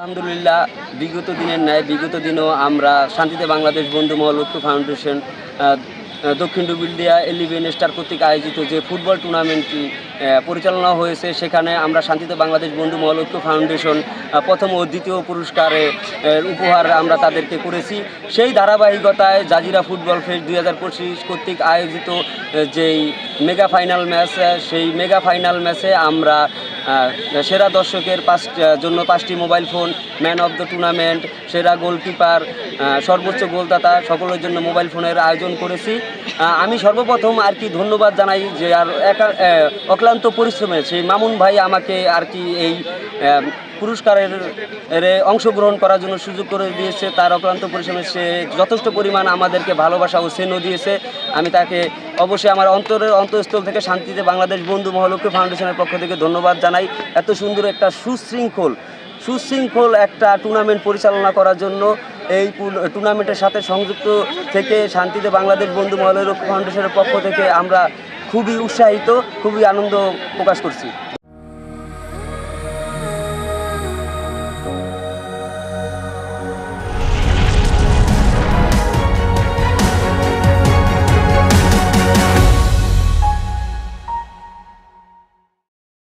আলহামদুলিল্লাহ, বিগত দিনের ন্যায়, বিগত দিনও আমরা শান্তিতে বাংলাদেশ বন্ধু মহল ঐক্য ফাউন্ডেশন দক্ষিণ ডুবিলদিয়া এলিভেন স্টার কর্তৃক আয়োজিত যে ফুটবল টুর্নামেন্টটি পরিচালনা হয়েছে, সেখানে আমরা শান্তিতে বাংলাদেশ বন্ধু মহল ঐক্য ফাউন্ডেশন প্রথম ও দ্বিতীয় পুরস্কারে উপহার আমরা তাদেরকে করেছি। সেই ধারাবাহিকতায় জাজিরা ফুটবল ফেস্ট দুই হাজার পঁচিশ কর্তৃক আয়োজিত যেই মেগা ফাইনাল ম্যাচ, সেই মেগা ফাইনাল ম্যাচে আমরা সেরা দর্শকের পাঁচ জন্য পাঁচটি mobile phone, man of the tournament, সেরা গোলকিপার সর্বোচ্চ গোলদাতা, সকলের জন্য মোবাইল ফোনের আয়োজন করেছি। আমি সর্বপ্রথম আর কি ধন্যবাদ জানাই যে আর একা অক্লান্ত পরিশ্রমে সেই মামুন ভাই আমাকে আর কি এই পুরস্কারের অংশগ্রহণ করার জন্য সুযোগ করে দিয়েছে। তার অক্লান্ত পরিশ্রমে সে যথেষ্ট পরিমাণ আমাদেরকে ভালোবাসা ও স্নেহ দিয়েছে। আমি তাকে অবশ্যই আমার অন্তরের অন্তঃস্থল থেকে শান্তিতে বাংলাদেশ বন্ধু মহালক্ষ্মী ফাউন্ডেশনের পক্ষ থেকে ধন্যবাদ জানাই এত সুন্দর একটা সুশৃঙ্খল সুশৃঙ্খল একটা টুর্নামেন্ট পরিচালনা করার জন্য এই টুর্নামেন্টের সাথে সংযুক্ত থেকে শান্তিতে বাংলাদেশ বন্ধু মহালক্ষ্মী ফাউন্ডেশনের পক্ষ থেকে আমরা খুবই উৎসাহিত, খুবই আনন্দ প্রকাশ করছি।